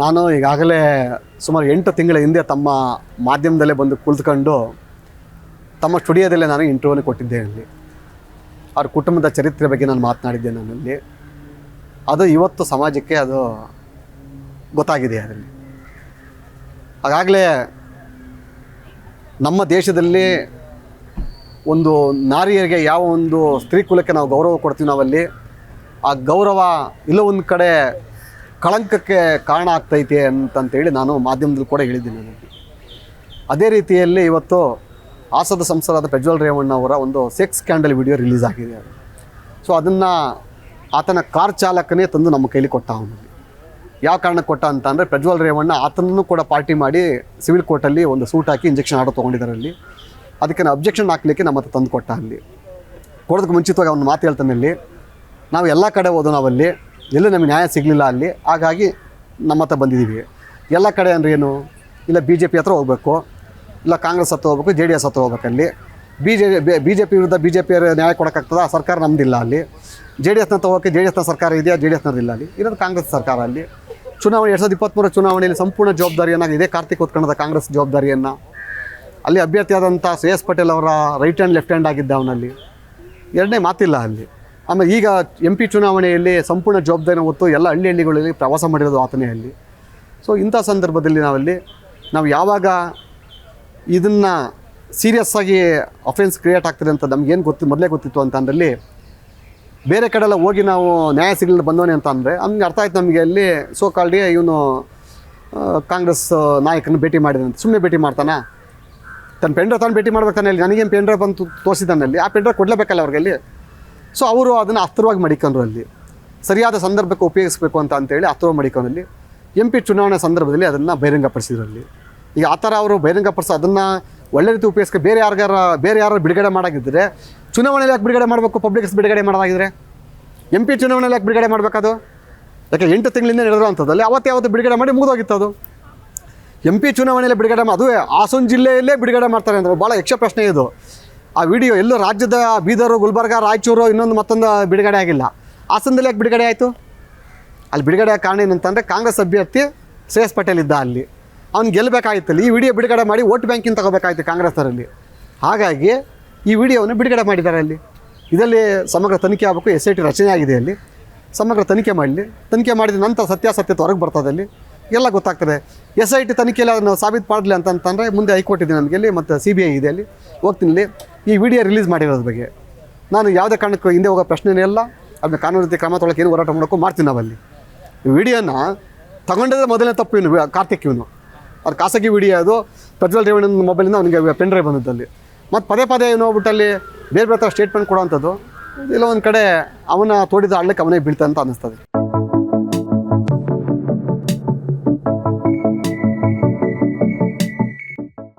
ನಾನು ಈಗಾಗಲೇ ಸುಮಾರು ಎಂಟು ತಿಂಗಳ ಹಿಂದೆ ತಮ್ಮ ಮಾಧ್ಯಮದಲ್ಲೇ ಬಂದು ಕುಳಿತುಕೊಂಡು ತಮ್ಮ ಸ್ಟುಡಿಯೋದಲ್ಲೇ ನಾನು ಇಂಟರ್ವ್ಯೂನ ಕೊಟ್ಟಿದ್ದೆ ಅಲ್ಲಿ. ಅವ್ರ ಕುಟುಂಬದ ಚರಿತ್ರೆ ಬಗ್ಗೆ ನಾನು ಮಾತನಾಡಿದ್ದೆ ನಾನಲ್ಲಿ ಅದು ಇವತ್ತು ಸಮಾಜಕ್ಕೆ ಅದು ಗೊತ್ತಾಗಿದೆ ಅದರಲ್ಲಿ. ಹಾಗಾಗಲೇ ನಮ್ಮ ದೇಶದಲ್ಲಿ ಒಂದು ನಾರಿಯರಿಗೆ ಯಾವ ಒಂದು ಸ್ತ್ರೀ ಕುಲಕ್ಕೆ ನಾವು ಗೌರವ ಕೊಡ್ತೀವಿ ನಾವಲ್ಲಿ, ಆ ಗೌರವ ಇಲ್ಲೋ ಒಂದು ಕಡೆ ಕಳಂಕಕ್ಕೆ ಕಾರಣ ಆಗ್ತೈತೆ ಅಂತಂತೇಳಿ ನಾನು ಮಾಧ್ಯಮದಲ್ಲಿ ಕೂಡ ಹೇಳಿದ್ದೀನಿ ಅದೇ ರೀತಿಯಲ್ಲಿ ಇವತ್ತು ಹಾಸದ ಸಂಸದರಾದ ಪ್ರಜ್ವಲ್ ರೇವಣ್ಣ ಅವರ ಒಂದು ಸೆಕ್ಸ್ ಸ್ಕ್ಯಾಂಡಲ್ ವಿಡಿಯೋ ರಿಲೀಸ್ ಆಗಿದೆ. ಸೊ ಅದನ್ನು ಆತನ ಕಾರ್ ಚಾಲಕನೇ ತಂದು ನಮ್ಮ ಕೈಲಿ ಕೊಟ್ಟ ಅವನಿಗೆ ಯಾವ ಕಾರಣಕ್ಕೆ ಕೊಟ್ಟ ಅಂತ ಅಂದರೆ ಪ್ರಜ್ವಲ್ ರೇವಣ್ಣ ಆತನನ್ನು ಕೂಡ ಪಾರ್ಟಿ ಮಾಡಿ ಸಿವಿಲ್ ಕೋರ್ಟಲ್ಲಿ ಒಂದು ಸೂಟ್ ಹಾಕಿ ಇಂಜೆಕ್ಷನ್ ಆಡೋ ತೊಗೊಂಡಿದ್ದಾರೆ ಅಲ್ಲಿ. ಅದಕ್ಕೆ ನಾನು ಅಬ್ಜೆಕ್ಷನ್ ಹಾಕ್ಲಿಕ್ಕೆ ನಮ್ಮ ಹತ್ರ ತಂದು ಕೊಟ್ಟ ಅಲ್ಲಿ. ಕೊಡೋದಕ್ಕೆ ಮುಂಚಿತವಾಗಿ ಅವ್ನು ಮಾತು ಹೇಳ್ತಾನೆ ಅಲ್ಲಿ, ನಾವು ಎಲ್ಲ ಕಡೆ ಹೋದೋ ನಾವಲ್ಲಿ ಎಲ್ಲೂ ನಮಗೆ ನ್ಯಾಯ ಸಿಗಲಿಲ್ಲ ಅಲ್ಲಿ. ಹಾಗಾಗಿ ನಮ್ಮ ಹತ್ರ ಬಂದಿದ್ದೀವಿ. ಎಲ್ಲ ಕಡೆ ಅಂದರೆ ಏನು? ಇಲ್ಲ ಬಿ ಜೆ ಪಿ ಹತ್ರ ಹೋಗಬೇಕು. ಇಲ್ಲ ಕಾಂಗ್ರೆಸ್ ಹತ್ರ ಹೋಗ್ಬೇಕು, ಜೆ ಡಿ ಎಸ್ ಹತ್ರ ಹೋಗ್ಬೇಕಲ್ಲಿ B J B J P ವಿರುದ್ಧ ಬಿ ಜೆ ಪಿ ನ್ಯಾಯ ಕೊಡೋಕ್ಕಾಗ್ತದ? ಆ ಸರ್ಕಾರ ನಮ್ಮದಿಲ್ಲ ಅಲ್ಲಿ. ಜೆ ಡಿ ಎಸ್ನ ತಗೋಕ್ಕೆ ಜೆ ಡಿ ಎಸ್ನ ಸರ್ಕಾರ ಇದೆಯಾ? ಜೆ ಡಿ ಎಸ್ನದಿಲ್ಲ ಅಲ್ಲಿ. ಇರೋದು ಕಾಂಗ್ರೆಸ್ ಸರ್ಕಾರ ಅಲ್ಲಿ. ಚುನಾವಣೆ ಎರಡು ಸಾವಿರದ ಇಪ್ಪತ್ತ್ಮೂರ ಚುನಾವಣೆಯಲ್ಲಿ ಸಂಪೂರ್ಣ ಜವಾಬ್ದಾರಿಯನ್ನು ಇದೇ ಕಾರ್ತಿಕ್ ಹೊತ್ಕೊಂಡದ ಕಾಂಗ್ರೆಸ್ ಜವಾಬ್ದಾರಿಯನ್ನು. ಅಲ್ಲಿ ಅಭ್ಯರ್ಥಿಯಾದಂಥ ಶ್ರೇಯಸ್ ಪಟೇಲ್ ಅವರ ರೈಟ್ ಹ್ಯಾಂಡ್ ಲೆಫ್ಟ್ ಹ್ಯಾಂಡ್ ಆಗಿದ್ದ ಅವನಲ್ಲಿ. ಎರಡನೇ ಮಾತಿಲ್ಲ ಅಲ್ಲಿ. ಆಮೇಲೆ ಈಗ ಎಂ ಪಿ ಚುನಾವಣೆಯಲ್ಲಿ ಸಂಪೂರ್ಣ ಜವಾಬ್ದಾರಿ ಹೊತ್ತು ಎಲ್ಲ ಹಳ್ಳಿ ಹಳ್ಳಿಗಳಲ್ಲಿ ಪ್ರವಾಸ ಮಾಡಿರೋದು ಆತನೇ ಅಲ್ಲಿ. ಸೊ ಇಂಥ ಸಂದರ್ಭದಲ್ಲಿ ನಾವಲ್ಲಿ, ನಾವು ಯಾವಾಗ ಇದನ್ನು ಸೀರಿಯಸ್ ಆಗಿ ಅಫೆನ್ಸ್ ಕ್ರಿಯೇಟ್ ಆಗ್ತದೆ ಅಂತ ನಮಗೇನು ಗೊತ್ತು, ಮೊದಲೇ ಗೊತ್ತಿತ್ತು ಅಂತ ಅಂದಲ್ಲಿ ಬೇರೆ ಕಡೆಲ್ಲ ಹೋಗಿ ನಾವು ನ್ಯಾಯ ಸಿಗಲಿಲ್ಲ ಬಂದವನೇ ಅಂತ ಅಂದರೆ ಅರ್ಥ ಆಯ್ತು ನಮಗೆ ಅಲ್ಲಿ ಸೋ ಕಾಲ್ಡಿ ಇವನು ಕಾಂಗ್ರೆಸ್ ನಾಯಕನ ಭೇಟಿ ಅಂತ. ಸುಮ್ಮನೆ ಭೇಟಿ ಮಾಡ್ತಾನೆ? ತನ್ನ ಪೆಂಡ್ರ ತಾನು ಭೇಟಿ ಮಾಡ್ಬೇಕಾನೆ ಅಲ್ಲಿ. ನನಗೇನು ಪೆಂಡ್ರ ಬಂತು ತೋರಿಸಿದ್ದಾನಲ್ಲಿ ಆ ಪೆಂಡ್ರ ಕೊಡಲೇಬೇಕಲ್ಲ ಅವ್ರಿಗೆ ಅಲ್ಲಿ? ಸೊ ಅವರು ಅದನ್ನು ಅಸ್ತ್ರವಾಗಿ ಮಡಿಕೊಂಡ್ರು ಅಲ್ಲಿ. ಸರಿಯಾದ ಸಂದರ್ಭಕ್ಕೆ ಉಪಯೋಗಿಸ್ಬೇಕು ಅಂತ ಅಂತೇಳಿ ಅಸ್ತ್ರವಾಗಿ ಮಡಿಕೊಂಡಲ್ಲಿ ಎಂ ಪಿ ಚುನಾವಣೆ ಸಂದರ್ಭದಲ್ಲಿ ಅದನ್ನು ಬಹಿರಂಗಪಡಿಸಿದ್ರು ಅಲ್ಲಿ. ಈಗ ಆ ಥರ ಅವರು ಬಹಿರಂಗಪಡಿಸಿ ಅದನ್ನು ಒಳ್ಳೆ ರೀತಿ ಉಪಯೋಗಿಸ್ಕೊ, ಬೇರೆ ಯಾರಿಗಾರ, ಬೇರೆ ಯಾರು ಬಿಡುಗಡೆ ಮಾಡಾಗಿದ್ದರೆ ಚುನಾವಣೆಯಲ್ಲಿ ಯಾಕೆ ಬಿಡುಗಡೆ ಮಾಡಬೇಕು ಪಬ್ಲಿಕ್ಸ್ ಬಿಡುಗಡೆ ಮಾಡೋದಾಗಿದ್ರೆ ಎಂ ಪಿ ಚುನಾವಣೆಯಲ್ಲಿ ಯಾಕೆ ಬಿಡುಗಡೆ ಮಾಡಬೇಕದು ಯಾಕೆ ಎಂಟು ತಿಂಗಳಿಂದ ನಡೆದಿರೋ ಅಂಥದ್ದಲ್ಲಿ, ಅವತ್ತು ಯಾವತ್ತು ಬಿಡುಗಡೆ ಮಾಡಿ ಮುಗಿದೋಗಿತ್ತು ಅದು. ಎಂ ಪಿ ಚುನಾವಣೆಯಲ್ಲಿ ಬಿಡುಗಡೆ ಅದು ಹಾಸನ ಜಿಲ್ಲೆಯಲ್ಲೇ ಬಿಡುಗಡೆ ಮಾಡ್ತಾರೆ ಅಂದರೆ ಭಾಳ ಯಕ್ಷ ಪ್ರಶ್ನೆ ಇದು. ಆ ವಿಡಿಯೋ ಎಲ್ಲೂ ರಾಜ್ಯದ ಬೀದರು, ಗುಲ್ಬರ್ಗ, ರಾಯಚೂರು, ಇನ್ನೊಂದು ಮತ್ತೊಂದು ಬಿಡುಗಡೆ ಆಗಿಲ್ಲ. ಹಾಸನದಲ್ಲಿ ಯಾಕೆ ಬಿಡುಗಡೆ ಆಯಿತು? ಅಲ್ಲಿ ಬಿಡುಗಡೆ ಕಾರಣ ಏನಂತಂದರೆ ಕಾಂಗ್ರೆಸ್ ಅಭ್ಯರ್ಥಿ ಶ್ರೇಯಸ್ ಪಟೇಲ್ ಇದ್ದ ಅಲ್ಲಿ. ಅವ್ನು ಗೆಲ್ಲಬೇಕಾಗಿತ್ತಲ್ಲ ಈ ವಿಡಿಯೋ ಬಿಡುಗಡೆ ಮಾಡಿ ವೋಟ್ ಬ್ಯಾಂಕಿಂಗ್ ತಗೋಬೇಕಾಯ್ತು ಕಾಂಗ್ರೆಸ್ಸರಲ್ಲಿ ಹಾಗಾಗಿ ಈ ವಿಡಿಯೋವನ್ನು ಬಿಡುಗಡೆ ಮಾಡಿದ್ದಾರೆ ಅಲ್ಲಿ. ಇದರಲ್ಲಿ ಸಮಗ್ರ ತನಿಖೆ ಆಗಬೇಕು. ಎಸ್ ಐ ಟಿ ರಚನೆ ಆಗಿದೆ ಅಲ್ಲಿ. ಸಮಗ್ರ ತನಿಖೆ ಮಾಡಲಿ. ತನಿಖೆ ಮಾಡಿದ ನಂತರ ಸತ್ಯಾಸತ್ಯತೆ ಹೊರಗೆ ಬರ್ತದೆ ಅಲ್ಲಿ. ಎಲ್ಲ ಗೊತ್ತಾಗ್ತದೆ. ಎಸ್ ಐ ಟಿ ತನಿಖೆಯಲ್ಲಿ ಅದನ್ನು ಸಾಬೀತು ಮಾಡಲಿ ಅಂತಂತಂದರೆ ಮುಂದೆ ಹೈಕೋರ್ಟ್ ಇದೆ ನನಗೆ ಅಲ್ಲಿ ಮತ್ತು ಸಿ ಬಿ ಐ ಇದೆ ಅಲ್ಲಿ. ಹೋಗ್ತೀನಿ ಇಲ್ಲಿ. ಈ ವಿಡಿಯೋ ರಿಲೀಸ್ ಮಾಡಿರೋದ್ರ ಬಗ್ಗೆ. ನಾನು ಯಾವುದೇ ಕಾರಣಕ್ಕೂ ಹಿಂದೆ ಹೋಗೋ ಪ್ರಶ್ನೆನೇ ಇಲ್ಲ. ಅದನ್ನ ಕಾನೂನು ರೀತಿ ಕ್ರಮ ತೊಳಕ್ಕೆ ಏನು ಹೋರಾಟ ಮಾಡೋಕ್ಕೂ ಮಾಡ್ತೀನಿ ನಾವಲ್ಲಿ. ವಿಡಿಯೋನ ತಗೊಂಡಿದ್ರೆ ಮೊದಲನೇ ತಪ್ಪು ಇವನು, ಕಾರ್ತಿಕ್ ಇವನು. ಅದು ಖಾಸಗಿ ವಿಡಿಯೋ ಅದು. ಪ್ರಜ್ವಲ್ ರೇವಣ್ಣನ ಮೊಬೈಲಿಂದ ಅವನಿಗೆ ಪೆನ್ ಡ್ರೈವ್ ಬಂದದ್ದಲ್ಲಿ ಮತ್ತು ಪದೇ ಪದೇ ಏನು ಹೋಗ್ಬಿಟ್ಟಲ್ಲಿ ಬೇರೆ ಬೇರೆ ಥರ ಸ್ಟೇಟ್ಮೆಂಟ್ ಕೊಡೋವಂಥದ್ದು. ಇಲ್ಲ, ಒಂದು ಕಡೆ ಅವನ ತೋಡಿದ ಹಳ್ಳಕ್ಕೆ ಅವನೇ ಬೀಳ್ತಾ ಅಂತ ಅನ್ನಿಸ್ತದೆ.